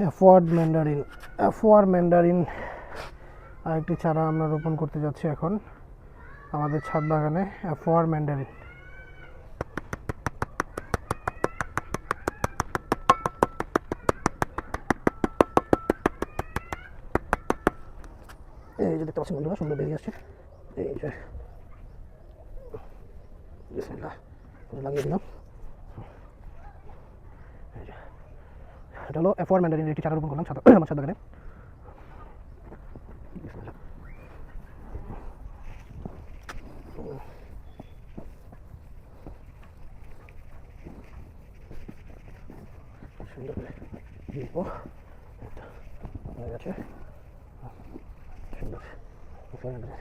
অ্যাফোয়ার্ড Mandarin অ্যাফোয়ার Mandarin আরেকটি চারা আমরা রোপণ করতে যাচ্ছি এখন আমাদের ছাদ বাগানে অ্যাফোয়ার ম্যান্ডারিন এই যে দেখতে পাচ্ছেন বন্ধুরা, সুন্দর বেরিয়ে আসছে। এই যে লাগিয়ে দিলাম এই যে। এটা হলো এফোয়ার ম্যান্ডারিনের একটি চারা রোপণ করলাম আমার ছাদ বাগানে। সুন্দর গেছে। সুন্দর।